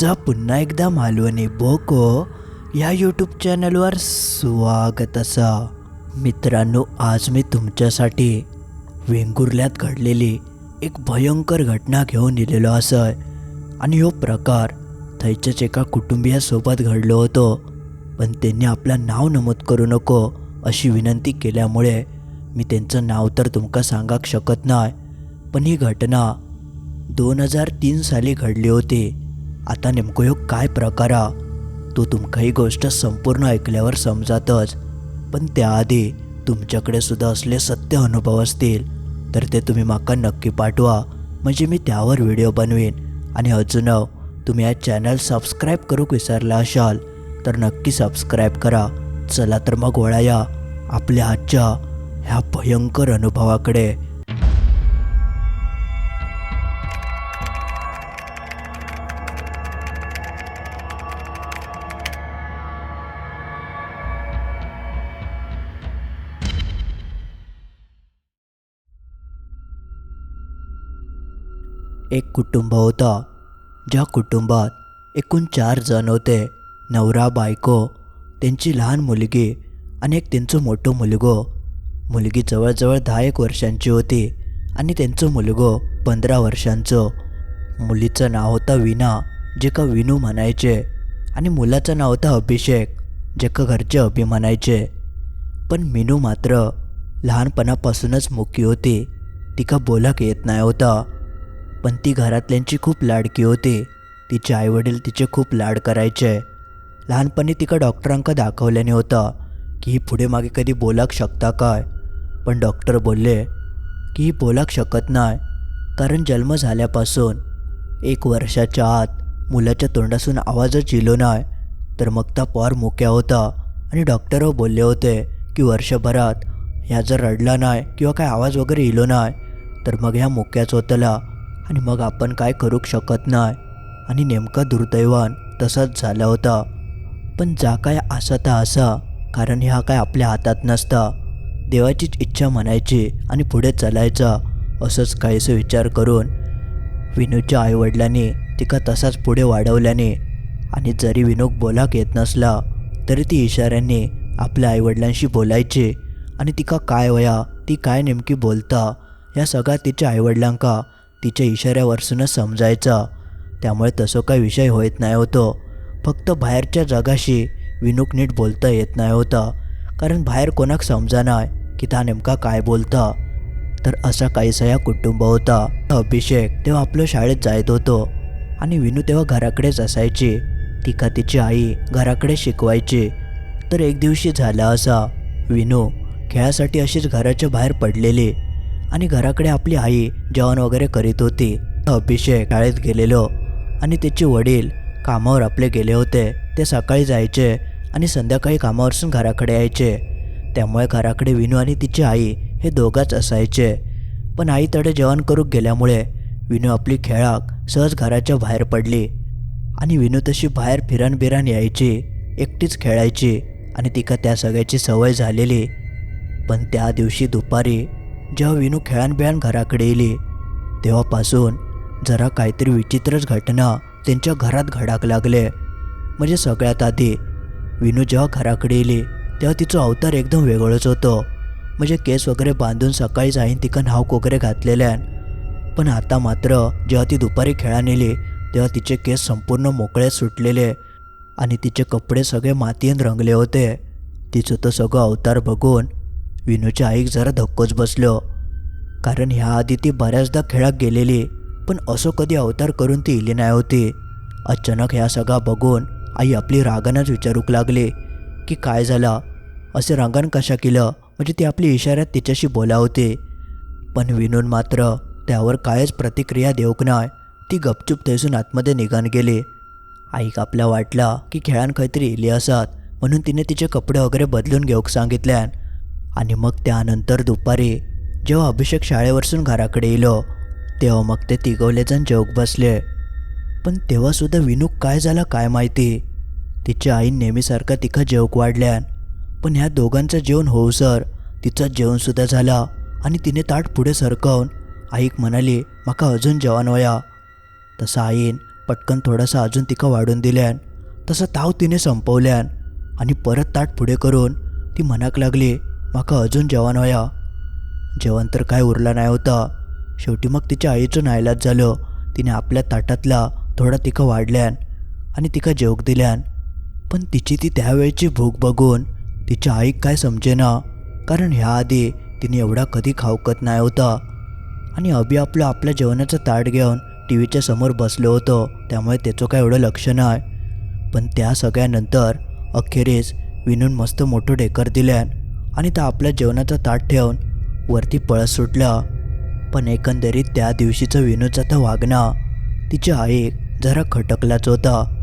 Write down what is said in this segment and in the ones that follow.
तुमचं पुन्हा एकदा मालवणी बोको या यूट्यूब चॅनलवर स्वागत असा. मित्रांनो आज मी तुमच्यासाठी वेंगुर्ल्यात घडलेली एक भयंकर घटना घेऊन दिलेलो असं. आणि हो प्रकार थैच्याच एका कुटुंबियासोबत घडलो होतो. पण त्यांनी आपलं नाव नमूद करू नको अशी विनंती केल्यामुळे मी त्यांचं नाव तर तुमका सांगाक शकत नाही. पण ही घटना दोन हजार तीन साली घडली होती. आता नेमकं ह्यो काय प्रकार हा? तो तुमका ही गोष्ट संपूर्ण ऐकल्यावर समजातच. पण त्याआधी तुमच्याकडे सुद्धा असले सत्य अनुभव असतील तर ते तुम्ही माका नक्की पाठवा. म्हणजे मी त्यावर व्हिडिओ बनवीन. आणि अजून तुम्ही या चॅनल सबस्क्राईब करूक विसरला असाल तर नक्की सबस्क्राईब करा. चला तर मग वळाया आपल्या आजच्या ह्या भयंकर अनुभवाकडे. एक कुटुंब होता. ज्या कुटुंबात एकूण चार जण होते. नवरा बायको त्यांची लहान मुलगी आणि एक त्यांचं मोठं मुलगो. मुलगी जवळजवळ दहा एक वर्षांची होती आणि त्यांचं मुलगो पंधरा वर्षांचं. मुलीचं नाव होतं विना जे का विनू म्हणायचे. आणि मुलाचं नाव होतं अभिषेक जे का घरचे अभि म्हणायचे. पण मिनू मात्र लहानपणापासूनच मुकी होती. तिका बोलक येत नाही होता. पण ती घरातल्यांची खूप लाडकी होती. तिचे आईवडील तिचे खूप लाड करायचे. लहानपणी तिका डॉक्टरांका दाखवल्याने होतं की ही पुढे मागे कधी बोलाक शकता काय. पण डॉक्टर बोलले की ही बोलाक शकत नाही. कारण जन्म झाल्यापासून एक वर्षाच्या आत मुलाच्या तोंडासून आवाजच इलो नाही. तर मग त्या पॉर मुक्या होता आणि डॉक्टर बोलले होते की वर्षभरात ह्या जर रडला नाही किंवा काय आवाज वगैरे इलो नाही तर मग ह्या मुक्याच होतला. आणि मग आपण काय करू शकत नाही. आणि नेमका दुर्दैवान तसाच झाला होता. पण जा काय असा तर असा कारण ह्या काय आपल्या हातात नसता. देवाचीच इच्छा म्हणायची आणि पुढे चालायचा असंच काहीसं विचार करून. विनूच्या आईवडिलांनी तिका तसाच पुढे वाढवल्याने आणि जरी विनूक बोलाक येत नसला तरी ती इशाऱ्यांनी आपल्या आईवडिलांशी बोलायचे. आणि तिका काय वया ती काय नेमकी बोलता या सगळ्या तिच्या आईवडिलांका तिच्या इशाऱ्यावरसूनच समजायचा. त्यामुळे तसं काही विषय होत नाही होतो. फक्त बाहेरच्या जगाशी विनूक नीट बोलता येत नाही होता. कारण बाहेर कोणाक समजा नाही की त्या नेमका काय बोलता. तर असा काहीसा या कुटुंब होता. अभिषेक तेव्हा आपलं शाळेत जायत होतो. आणि विनू तेव्हा घराकडेच असायची. तिका तिची आई घराकडे शिकवायची. तर एक दिवशी झाला असा. विनू खेळासाठी अशीच घराच्या बाहेर पडलेली. आणि घराकडे आपली आई जेवण वगैरे करीत होती. अभिषेक शाळेत गेलेलो आणि त्याचे वडील कामावर आपले गेले होते. ते सकाळी जायचे आणि संध्याकाळी कामावरसून घराकडे यायचे. त्यामुळे घराकडे विनू आणि तिची आई हे दोघाच असायचे. पण आई तडे जेवण करू गेल्यामुळे विनू आपली खेळाक सहज घराच्या बाहेर पडली आणि विनू तशी बाहेर फिरण बिरान यायची एकटीच खेळायची आणि तिका त्या सगळ्याची सवय झालेली. पण त्या दिवशी दुपारी जेव्हा विनू खेळान बिळान घराकडे येली तेव्हापासून जरा काहीतरी विचित्रच घटना त्यांच्या घरात घडाक लागले म्हणजे सगळ्यात आधी विनू जेव्हा घराकडे येली तेव्हा तिचं अवतार एकदम वेगळंच होतं. म्हणजे केस वगैरे बांधून सकाळी जाईन तिकन हावक वगैरे घातलेल्यान. पण आता मात्र जेव्हा ती दुपारी खेळा नेली तेव्हा तिचे केस संपूर्ण मोकळे सुटलेले आणि तिचे कपडे सगळे मातीन रंगले होते. तिचं तर सगळं अवतार बघून विनूच्या आईक जरा धक्कोच बसलो. कारण ह्याआधी ती बऱ्याचदा खेळात गेलेली पण असं कधी अवतार करून ती इली नाही होती. अचानक ह्या सगळा बघून आई आपली रागानंच विचारूक लागली की काय झाला? असे रांगान कशा केलं? म्हणजे ती आपली इशाऱ्यात तिच्याशी बोला होती. पण विनून मात्र त्यावर कायच प्रतिक्रिया देऊक नाही ती गपचूप थैसून आतमध्ये निघान गेली. आईक आपल्या वाटला की खेळान काहीतरी इली असत म्हणून तिने तिचे कपडे वगैरे बदलून घेऊक सांगितल्यान आणि मग त्यानंतर दुपारी जेव्हा अभिषेक शाळेवरसून घराकडे येलो तेव्हा मग ते तिघवले जण जेवक बसले. पण तेव्हासुद्धा विनूक काय झाला काय माहिती? तिच्या आईन नेहमीसारखा तिखा जेवक वाढल्यान पण ह्या दोघांचं जेवण होऊ सर तिचं जेवणसुद्धा झाला आणि तिने ताट पुढे सरकवून आईक म्हणाली माका अजून जेवण वया तसा आईन पटकन थोडासा अजून तिका वाढून दिल्यान तसं ताव तिने संपवल्यान आणि परत ताट पुढे करून ती मनाक लागली माका अजून जेवण होया. जेवण तर काय उरला नाही होता. शेवटी मग तिच्या आईचं नायलाज झालं. तिने आपल्या ताटातला थोडा तिका वाढल्यान आणि तिका जेवक दिल्यान. पण तिची ती त्यावेळची भूक बघून तिच्या आईक काय समजेना. कारण ह्या आधी तिने एवढा कधी खावकत नाही होता. आणि अभि आपलं आपल्या जेवणाचं ताट घेऊन टी व्हीच्या समोर बसलो होतो. त्यामुळे त्याचं काय एवढं लक्ष नाही. पण त्या सगळ्यानंतर अखेरीस विनून मस्त मोठं ढेकर दिल्यान आणि त्या आपल्या जेवणाचा ताट ठेवून वरती पळत सुटला. पण एकंदरीत त्या दिवशीचं विनूचा तर वागणं तिच्या आई जरा खटकलाच होता.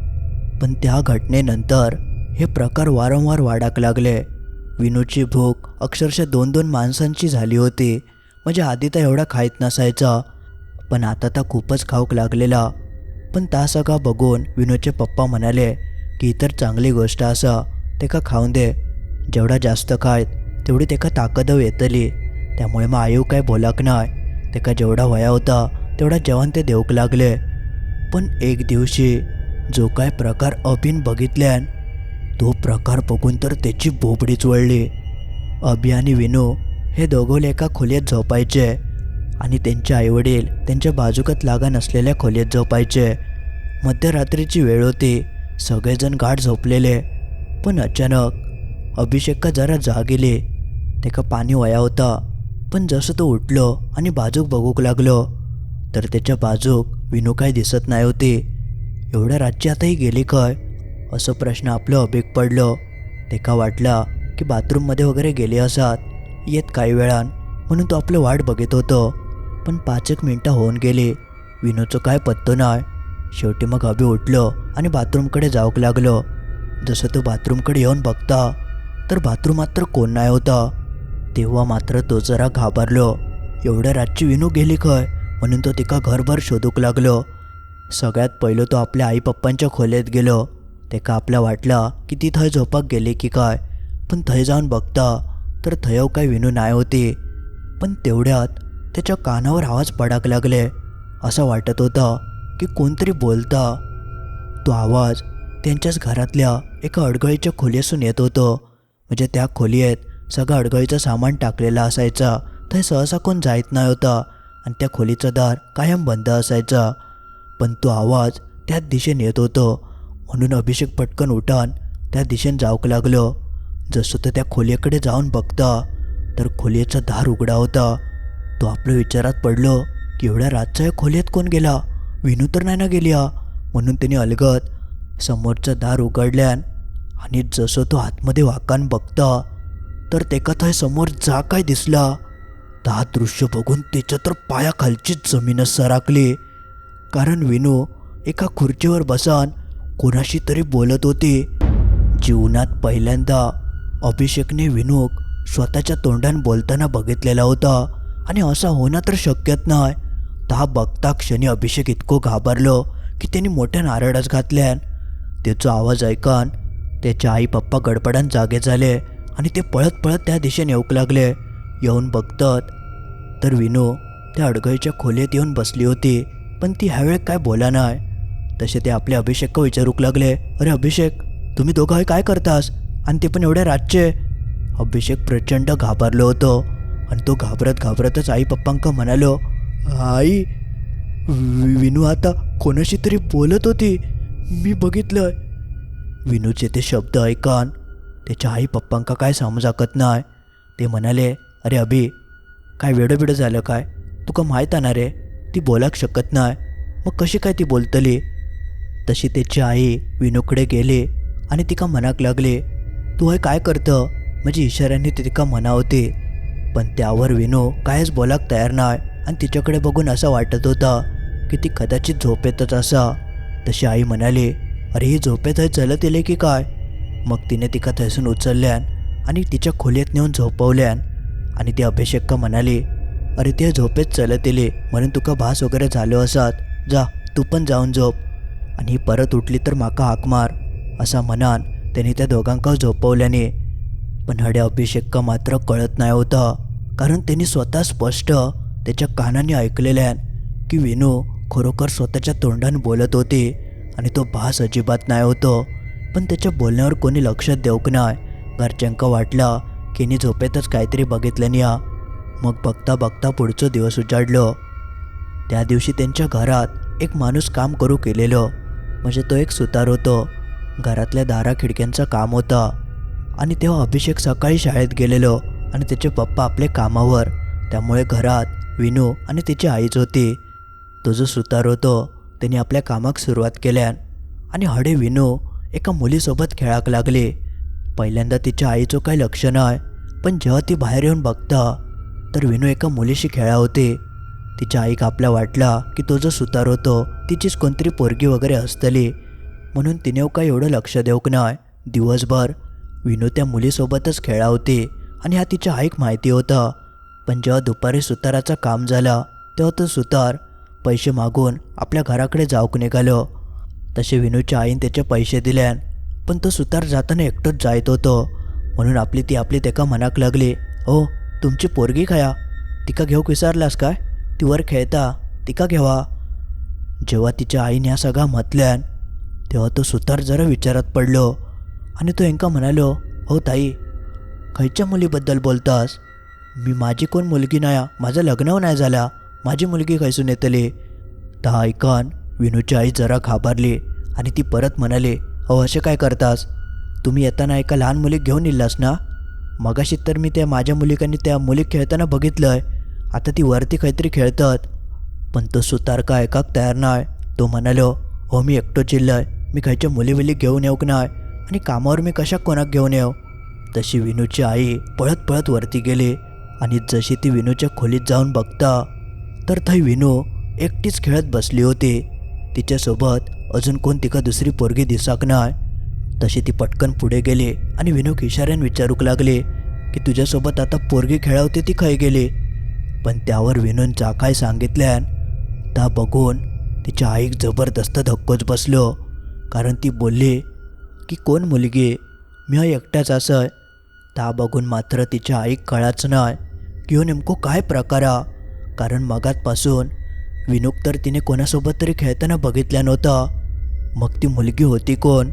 पण त्या घटनेनंतर हे प्रकार वारंवार वाढाक लागले. विनूची भूक अक्षरशः दोन दोन माणसांची झाली होती. म्हणजे आधी तर एवढा खायत नसायचा पण आता तर खूपच खाऊक लागलेला. पण ता सगळा बघून विनूचे पप्पा म्हणाले की इतर तर चांगली गोष्ट असा ते का खाऊन दे? जेवढा जास्त खायत तेवढी तेका ताकद येतली. त्यामुळे मग आयू काय बोलाक नाय. तेका जेवढा वया होता तेवढा जेवण ते देऊक लागले. पण एक दिवशी जो काय प्रकार अभिन बघितल्यान तो प्रकार बघून तर त्याची बोबडीच वळली. अभि आणि विनू हे दोघोले एका खोलीत झोपायचे आणि त्यांचे आईवडील त्यांच्या बाजूकत लागा नसलेल्या खोलीत झोपायचे. मध्यरात्रीची वेळ होती सगळेजण गाठ झोपलेले. पण अचानक अभिषेक जरा जाग गेली. तेका पाणी वया होता. पण जसं तो उठलो आणि बाजूक बघूक लागलो तर त्याच्या बाजूक विनू काय दिसत नाही होती. एवढ्या रातची आताही गेली काय? असं प्रश्न आपलं अभेक पडलं. तेका वाटला की बाथरूममध्ये वगैरे गेले असात. येत काही वेळान म्हणून तो आपलं वाट बघत होतो. पण पाच एक मिनटं होऊन गेली. विनूचं काय पत्तो नाही. शेवटी मग अभि उठलो आणि बाथरूमकडे जाऊक लागलो. जसं तो बाथरूमकडे येऊन बघता तर बाथरूम मात्र कोण नाही होता. तेव्हा मात्र तो जरा घाबरलो. एवढ्या रातची विनू गेली काय? म्हणून तो तिका घरभर शोधूक लागलो. सगळ्यात पहिलं तो आपल्या आई पप्पांच्या खोलीत गेलो. तेका आपल्या वाटला की ती थंय झोपाक गेली की काय? पण थंय जाऊन बघता तर थंय काय विनू नाही होती. पण तेवढ्यात त्याच्या कानावर आवाज पडाक लागले. असं वाटत होता की कोणतरी बोलता. तो आवाज त्यांच्याच घरातल्या एका अडगळीच्या खोलीसून येत होतो. म्हणजे त्या खोलीत सगळं अडगळीचं सामान टाकलेलं असायचा. ते सहसा कोण जायत नाही होता आणि त्या खोलीचं दार कायम बंद असायचा. पण तो आवाज त्याच दिशेने येत होतो. म्हणून अभिषेक पटकन उठान त्या दिशेने जाऊक लागलो. जसं तो त्या खोलीकडे जाऊन बघता तर खोलीचा दार उघडा होता. तो आपल्या विचारात पडलो की एवढ्या रातच्या या खोलीत कोण गेला? विनू तर नाही ना गेली हा म्हणून त्याने अलगत समोरचं दार उघडल्यान आणि जसं तो आतमध्ये वाकान बघता तर तेका थंय समोर जा काय दिसला. ता दृश्य बघून त्याच्या तर पायाखालचीच जमीनच सराकली कारण विनू एका खुर्चीवर बसान कोणाशी तरी बोलत होती. जीवनात पहिल्यांदा अभिषेकने विनूक स्वतःच्या तोंडान बोलताना बघितलेला होता. आणि असा होणं तर शक्यच नाही. ता बघता क्षणी अभिषेक इतको घाबरलो की त्यांनी मोठ्या नारळच घातल्यान. त्याचा आवाज ऐकान त्याच्या आई पप्पा गडबडान जागे झाले. आणि ते पळत पळत त्या दिशेने येऊक लागले. येऊन बघतात. तर विनू त्या अडगळीच्या खोलीत येऊन बसली होती पण ती ह्यावेळी काय बोला नाही तसे ते आपल्या अभिषेक विचारूक लागले अरे अभिषेक तुम्ही दोघं काय करतास? आणि ते पण एवढ्या रातचे. अभिषेक प्रचंड घाबरलो होतो आणि तो घाबरत घाबरतच आई पप्पांक म्हणालो आई वि- विनू आता कोणाशी तरी बोलत होती. मी बघितलं विनूचे ते शब्द ऐकान त्याच्या आई पप्पांका काय समजाकत नाही ते म्हणाले अरे अभि काय वेडं बिडं झालं काय? तुका माहीत आहे ना रे ती बोलाक शकत नाही मग कशी काय ती बोलतली? तशी त्याची आई विनूकडे गेली आणि तिका मनाक लागली तू हे काय करतं? म्हणजे इशाऱ्यांनी ती तिका म्हणावते. पण त्यावर विनू कायच बोलाक तयार नाही आणि तिच्याकडे बघून असं वाटत होता की ती कदाचित झोपेतच असा. तशी आई म्हणाली अरे ही झोपेत आहे चलत येले की काय? मग तिने तिका थैसून उचलल्यान आणि तिच्या खोलीत नेऊन झोपवल्यान. आणि ती अभिषेक म्हणाली अरे ते झोपेत चलत येले म्हणून तुका भास वगैरे झालो असात. जा तू पण जाऊन झोप. आणि परत उठली तर माका हाक मार असा म्हणान त्यांनी त्या दोघांका झोपवल्याने. पण हडे अभिषेक मात्र कळत नाही होता कारण त्यांनी स्वतः स्पष्ट त्याच्या कानाने ऐकलेल्यान की विनू खरोखर स्वतःच्या तोंडाने बोलत होती आणि तो भास अजिबात नाही होतो. पण त्याच्या बोलण्यावर कोणी लक्ष देऊक नाही घरच्यांका वाटला की नी झोपेतच काहीतरी बघितलं या मग बघता बघता पुढचं दिवस उजाडलो. त्या दिवशी त्यांच्या घरात एक माणूस काम करू केलेलो. म्हणजे तो एक सुतार होतो. घरातल्या दारा खिडक्यांचं काम होतं. आणि तेव्हा अभिषेक सकाळी शाळेत गेलेलो आणि त्याचे पप्पा आपले कामावर. त्यामुळे घरात विनू आणि तिची आईच होती. तो जो सुतार होतो त्याने आपल्या कामाक सुरुवात केल्यान. आणि हडे विनू एका मुलीसोबत खेळाक लागले. पहिल्यांदा तिच्या आईचं काही लक्ष नाही पण जेव्हा ती बाहेर येऊन बघता तर विनू एका मुलीशी खेळा होते. तिच्या आईक आपला वाटला की तो जो सुतार होतो तिचीच कोणतरी पोरगी वगैरे असतली. म्हणून तिने काय एवढं लक्ष देऊक नाही दिवसभर विनू त्या मुलीसोबतच खेळा होती आणि हा तिच्या आईक माहिती होता. पण जेव्हा दुपारी सुताराचं काम झालं तेव्हा तो सुतार पैसे मागून आपल्या घराकडे जाऊक निघालो. तसे विनूच्या आईने त्याचे पैसे दिल्यान पण तो सुतार जाताना एकटोच जायत होतो. म्हणून आपली ती आपली त्याका मनाक लागली हो तुमची पोरगी खया? तिका घेऊक विसरलास काय? ती वर खेळता तिका घेवा. जेव्हा तिच्या आईने ह्या सगळा म्हटल्यान तेव्हा तो सुतार जरा विचारात पडलो आणि तो हेंका म्हणालो हो ताई खयच्या मुलीबद्दल बोलतास? मी माझी कोण मुलगी नाही माझं लग्न नाही झाला. माझी मुलगी खैसून येतली ता ऐकन विनूची आई जरा घाबरली. आणि ती परत म्हणाले अहो असे काय करतास? तुम्ही येताना एका लहान मुली घेऊन इल्लास ना? मगाशी तर मी त्या माझ्या मुलीकांनी त्या मुली खेळताना बघितलं आहे आता ती वरती काहीतरी खेळतात. पण तो सुतार का ऐकाक तयार नाही तो म्हणालो हो मी एकटो चिल्लय मी खयच्या मुली घेऊन येऊक नाही आणि कामावर मी कशा कोणाक घेऊन येऊ? तशी विनूची आई पळत पळत वरती गेली. आणि जशी ती विनूच्या खोलीत जाऊन बघता तर थंय विनू एकटीच खेळत बसली होती. तिच्यासोबत अजून कोण तिका दुसरी पोरगी दिसाक नाय तशी ती पटकन पुढे गेली आणि विनूक इशाऱ्यान विचारूक लागले की तुझ्यासोबत आता पोरगी खेळावते ती खय गेली. पण त्यावर विनून जा काय सांगितल्यान ता बघून तिच्या आईक जबरदस्त धक्कोच बसलो. कारण ती बोलली की कोण मुलगी? मी एकट्याच असय. ता बघून मात्र तिच्या आईक कळाच नाही की हो नेमको काय प्रकार. कारण मगातपासून विनूक तर तिने कोणासोबत तरी खेळताना बघितल्या नव्हता. मग ती मुलगी होती कोण?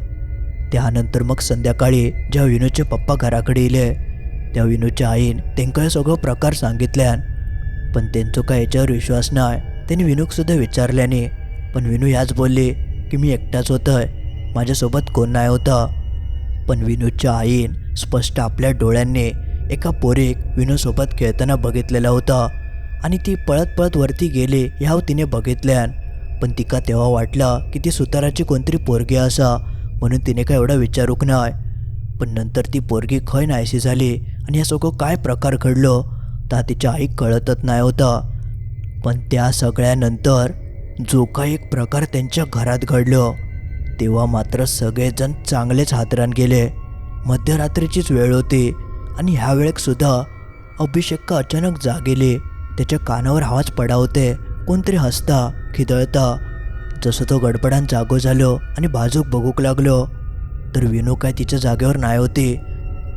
त्यानंतर मग संध्याकाळी ज्या विनूचे पप्पा घराकडे येले त्या विनूच्या आईन तेंका सगळं प्रकार सांगितल्यान पण त्यांचो काय याच्यावर विश्वास नाही त्यांनी विनूक सुद्धा विचारल्याने पण विनू याच बोलली की मी एकटाच होतंय. माझ्यासोबत कोण नाही होता. पण विनूच्या आईन स्पष्ट आपल्या डोळ्यांनी एका पोरीक विनूसोबत खेळताना बघितलेला होता आणि ती पळत पळत वरती गेली ह्याव तिने बघितल्यान पण तिका तेव्हा वाटलं की ती सुताराची कोणतरी पोरगी असा म्हणून तिने काय एवढा विचारूक नाय. पण नंतर ती पोरगी खय नाहीशी झाली आणि या सगळं काय प्रकार घडलो ता तिच्या आई कळतच नाही होता. पण त्या सगळ्यानंतर जो काही एक प्रकार त्यांच्या घरात घडलो तेव्हा मात्र सगळेजण चांगलेच हातरान गेले. मध्यरात्रीचीच वेळ होती आणि ह्या वेळेक सुद्धा अभिषेक अचानक जागेले त्याच्या कानावर आवाज पडावते कोणतरी हसता खिदळता. जसं तो गडबडान जागो झालो आणि बाजूक बघूक लागलो. तर विनू काय तिच्या जागेवर नाही होती.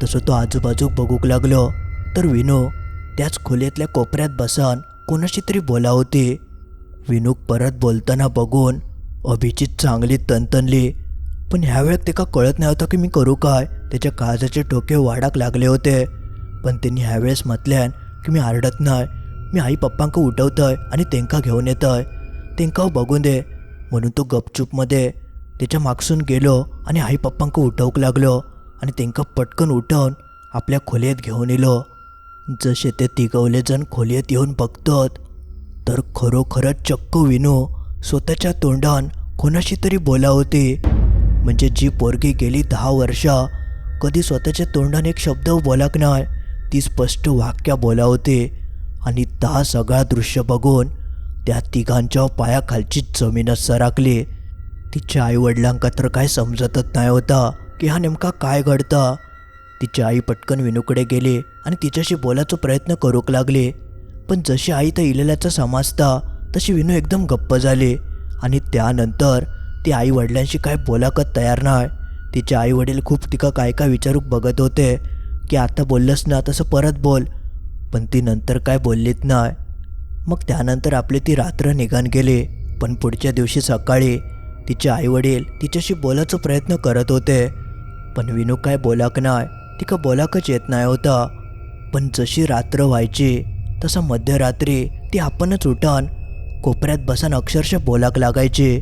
तसं तो आजूबाजूक बघूक लागलो. तर विनू त्याच खोलीतल्या कोपऱ्यात बसन कोणाशी तरी बोला होती विनूक परत बोलताना बघून अभिजित चांगली तनतनली. पण ह्यावेळेत तिका कळत नाही होतं की मी करू काय? त्याच्या काळजाचे टोके वाढाक लागले होते. पण त्यांनी ह्यावेळेस म्हटल्यान की मी आरडत नाही मी आई पप्पांक उठवतय आणि तेंकां घेऊन येतोय. तेंकां हो बघून दे. म्हणून तो गपचूपमध्ये त्याच्या मागसून गेलो आणि आई पप्पांक उठवूक लागलो आणि तेंका पटकन उठवून आपल्या खोलीत घेऊन येलो. जसे ते तिगवले जण खोलीत येऊन बघतात तर खरोखरच चक्क विनू स्वतःच्या तोंडान कोणाशी तरी बोला होती. म्हणजे जी पोरगी गेली दहा वर्षा कधी स्वतःच्या तोंडान एक शब्द बोलाक नाही ती स्पष्ट वाक्या बोला होती. आणि ता सगळा दृश्य बघून त्या तिघांच्या पायाखालची जमीनच सरकली तिच्या आईवडिलांका तर काय समजतच नाही होता की हा नेमका काय घडता. तिची आई पटकन विनूकडे गेली आणि तिच्याशी बोलायचा प्रयत्न करूक लागली. पण जशी आई तर इलेल्याचा समजता तशी विनू एकदम गप्प झाली. आणि त्यानंतर ती आई वडिलांशी काय बोलाकत तयार नाही. तिचे आई वडील खूप तिका काय काय विचारूक बघत होते की आता बोललंस ना तसं परत बोल. पण ती नंतर काय बोललीत नाही मग त्यानंतर आपली ती रात्र निघान गेली. पण पुढच्या दिवशी सकाळी तिचे आईवडील तिच्याशी बोलायचा प्रयत्न करत होते. पण विनू काय बोलाक नाही तिका बोलाकच येत नाही होता. पण जशी रात्र व्हायची तसं मध्यरात्री ती आपणच उठान कोपऱ्यात बसन अक्षरशः बोलाक लागायची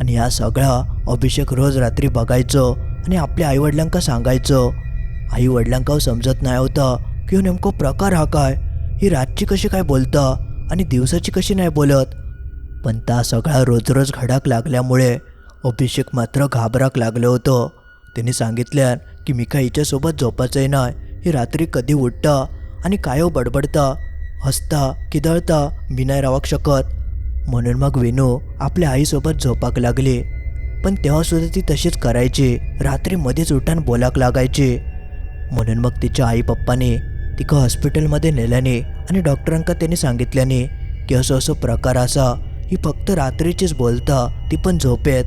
आणि हा सगळा अभिषेक रोज रात्री बघायचो आणि आपल्या आईवडिलांका सांगायचो. आईवडिलांका समजत नाही होता. की ह्यो नेमको प्रकार हा काय? ही रातची कशी काय बोलता आणि दिवसाची कशी नाही बोलत? पण ता सगळा रोज रोज घडाक लागल्यामुळे अभिषेक मात्र घाबराक लागलं होतं. त्यांनी सांगितल्यान की मी काय हिच्यासोबत झोपायचंय नाही ही रात्री कधी उठता आणि काय हो बडबडता? हसता किदळता मी नाही राहू शकत. म्हणून मग वेणू आपल्या आईसोबत झोपाक लागली. पण तेव्हासुद्धा ती तशीच करायची रात्री मध्येच उठान बोलाक लागायची. म्हणून मग तिच्या आई पप्पाने तिका हॉस्पिटलमध्ये नेल्याने आणि डॉक्टरांका त्यांनी सांगितल्याने की असं असं प्रकार असा ही फक्त रात्रीचीच बोलता ती पण झोपेत.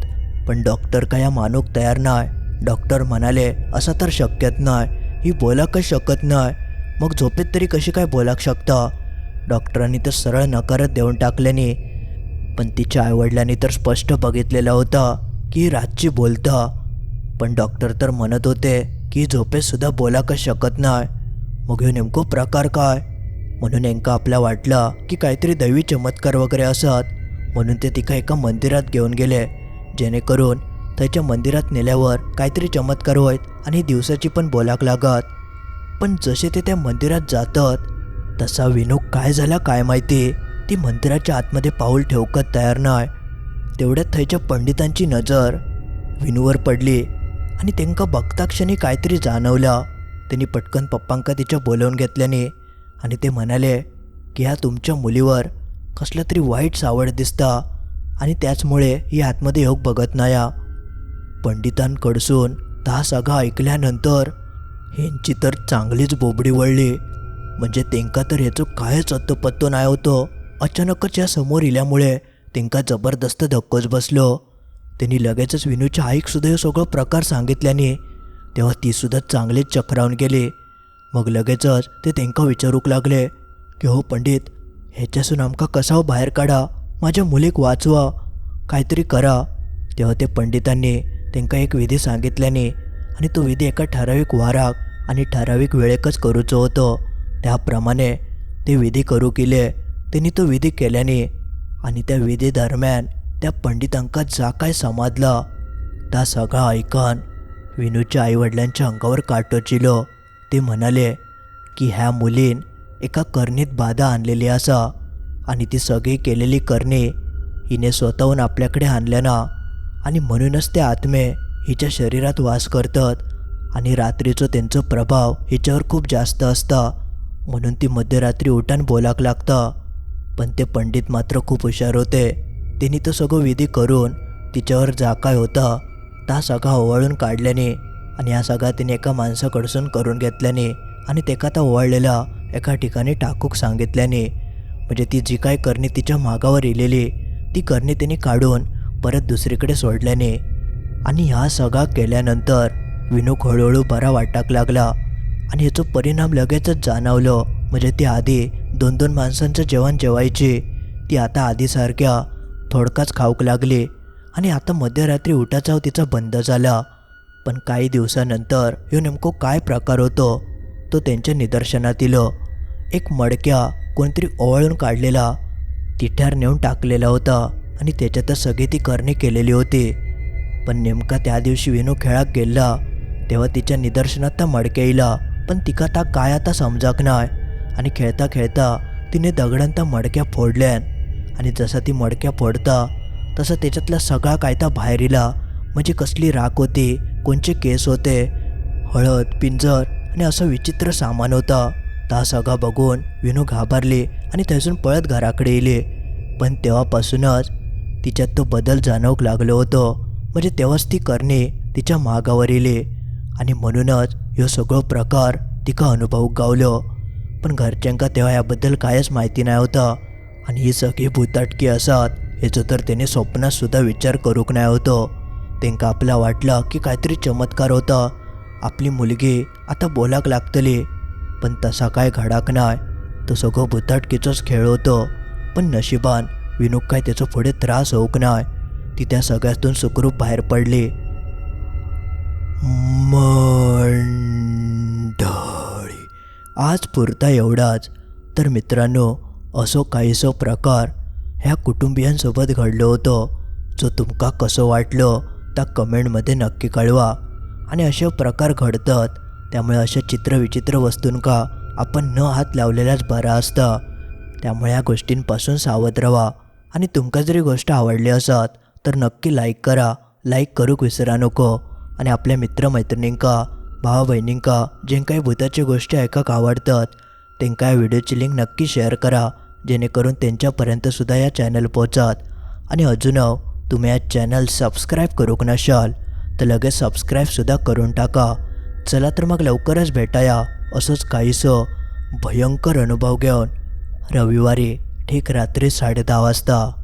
पण डॉक्टर काय मानूक तयार नाही डॉक्टर म्हणाले असं तर शक्यच नाही ही बोलाकच शकत नाही मग झोपेत तरी कशी काय बोलाक शकता? डॉक्टरांनी तर सरळ नकारच देऊन टाकल्याने पण तिच्या आईवडिलांनी तर स्पष्ट बघितलेला होता की रातची बोलता. पण डॉक्टर तर म्हणत होते की झोपेत सुद्धा बोलाकच शकत नाही मग ह्यो नेमको प्रकार काय? म्हणून नेमका आपल्या वाटलं की काहीतरी दैवी चमत्कार वगैरे असत. म्हणून ते तिका एका मंदिरात घेऊन गेले. जेणेकरून त्याच्या मंदिरात नेल्यावर काहीतरी चमत्कार होत आणि दिवसाची पण बोलाक लागत. पण जसे ते त्या मंदिरात जातात तसा विनू काय झाला काय माहिती? ती मंदिराच्या आतमध्ये पाऊल ठेवकत तयार नाही. तेवढ्यात थंयच्या पंडितांची नजर विनूवर पडली आणि त्यांका बघता क्षणी काहीतरी जाणवलं. त्यांनी पटकन पप्पांका तिच्या बोलवून घेतल्याने आणि ते म्हणाले की ह्या तुमच्या मुलीवर कसलं तरी वाईट सावड दिसता आणि त्याचमुळे ही आतमध्ये योग बघत नाया. पंडितांकडसून ता सगळा ऐकल्यानंतर ह्यांची तर चांगलीच बोबडी वळली. म्हणजे तेंका तर ह्याचं कायच अत्तपत्तो नाही होतो. अचानकच या समोर इल्यामुळे तेंका जबरदस्त धक्कोच बसलो. त्यांनी लगेचच विनूच्या आईकसुद्धा हे सगळं प्रकार सांगितल्याने तेव्हा ती सुद्धा चांगलीच चक्रावून गेली. मग लगेचच ते त्यांना विचारूक लागले की हो पंडित ह्याच्यासून आमका कसा हो बाहेर काढा? माझ्या मुलीक वाचवा काहीतरी करा. तेव्हा ते पंडितांनी त्यांना एक विधी सांगितल्याने आणि तो विधी एका ठराविक वाराक आणि ठराविक वेळेकच करूचो होतो. त्याप्रमाणे ते विधी करू केले त्यांनी तो विधी केल्याने आणि त्या विधी दरम्यान त्या पंडितांका जा काय समाजला त्या सगळा ऐकन विनूच्या आईवडिलांच्या अंगावर काटोचिलो ते म्हणाले की ह्या मुलीन एका करणीत बाधा आणलेली असा आणि ती सगळी केलेली करणी हिने स्वतःहून आपल्याकडे आणल्याना आणि म्हणूनच ते आत्मे हिच्या शरीरात वास करतात आणि रात्रीचं त्यांचं प्रभाव हिच्यावर खूप जास्त असता. म्हणून ती मध्यरात्री उठान बोलाक लागतं. पण ते पंडित मात्र खूप हुशार होते. त्यांनी तो सगळं विधी करून तिच्यावर जा काय होता. ता सगळा ओवाळून काढल्याने आणि हा सगळा तिने एका माणसाकडसून करून घेतल्याने आणि तेका त्या ओवाळलेला एका ठिकाणी टाकूक सांगितल्याने म्हणजे ती जी काय करणी तिच्या मागावर इलेली ती करणी तिने काढून परत दुसरीकडे सोडल्याने आणि ह्या सगळा केल्यानंतर विनूक हळूहळू बरा वाटाक लागला आणि याचा परिणाम लगेचच जाणवलं. म्हणजे ती आधी दोन दोन माणसांचं जेवण जेवायची ती आता आधीसारख्या थोडकाच खाऊक लागली. आणि आता मध्यरात्री उठाचा तिचा बंद झाला. पण काही दिवसानंतर ह्यो नेमको काय प्रकार होतो तो त्यांच्या निदर्शनात इलो एक मडक्या कोणतरी ओवाळून काढलेला तिठ्यावर नेऊन टाकलेला होता आणि त्याच्यातच सगळी ती करणी केलेली होती. पण नेमका त्या दिवशी विनू खेळात गेला तेव्हा तिच्या निदर्शनात त्या मडक्या येईला पण तिका ता काय आता समजाक नाही आणि खेळता खेळता तिने दगडान त्या मडक्या फोडल्यान आणि जसा ती मडक्या फोडता तसं त्याच्यातला सगळा कायता बाहेर इला म्हणजे कसली राख होती कोणचे केस होते हळद पिंजर आणि असं विचित्र सामान होता. ता सगळा बघून विनू घाबरली आणि त्यातून पळत घराकडे येले. पण तेव्हापासूनच तिच्यात तो बदल जाणवूक लागलो होतो. म्हणजे तेव्हाच ती करणे तिच्या मागावर येले आणि म्हणूनच ह्यो सगळो प्रकार तिका अनुभव गावलो. पण घरच्यांका तेव्हा याबद्दल कायच माहिती नाही होता. आणि ही सगळी भूताटकी असत ह्याचं तर त्याने स्वप्नातसुद्धा विचार करूक नाही होतो. तेंका आपला वाटलं की काहीतरी चमत्कार होता. आपली मुलगी आता बोलाक लागतली. पण तसा काय घडाक नाही. तो सगळं भूताटकीचोच खेळ होतो. पण नशिबान विनूक काय त्याचं पुढे त्रास होऊक नाय ती त्या सगळ्यातून सुखरूप बाहेर पडली. मंडळी आज पुरता एवढाच. तर मित्रांनो असो काहीसो प्रकार. ह्या कुटुंबियांसोबत घडलो होतो. जो तुमका कसं वाटलं त्या कमेंटमध्ये नक्की कळवा. आणि असे प्रकार घडतात त्यामुळे अशा चित्रविचित्र वस्तूंका आपण न हात लावलेलाच बरा असतं. त्यामुळे या गोष्टींपासून सावध राहा आणि तुमका जरी गोष्ट आवडली असत तर नक्की लाईक करा. लाईक करूक विसरा नको. आणि आपल्या मित्रमैत्रिणींका भावा बहिणींका जे काही भूताची गोष्टी ऐकाक आवडतात त्यांका या व्हिडिओची लिंक नक्की शेअर करा. जेणेकरून त्यांच्यापर्यंत सुद्धा या चॅनल पोचात आणि अजून तुम्ही या चॅनल सबस्क्राईब करूक नशाल तर लगेच सबस्क्राईबसुद्धा करून टाका. चला तर मग लवकरच भेटाया असंच काहीसं भयंकर अनुभव घेऊन. रविवारी ठीक रात्री साडे दहा वाजता.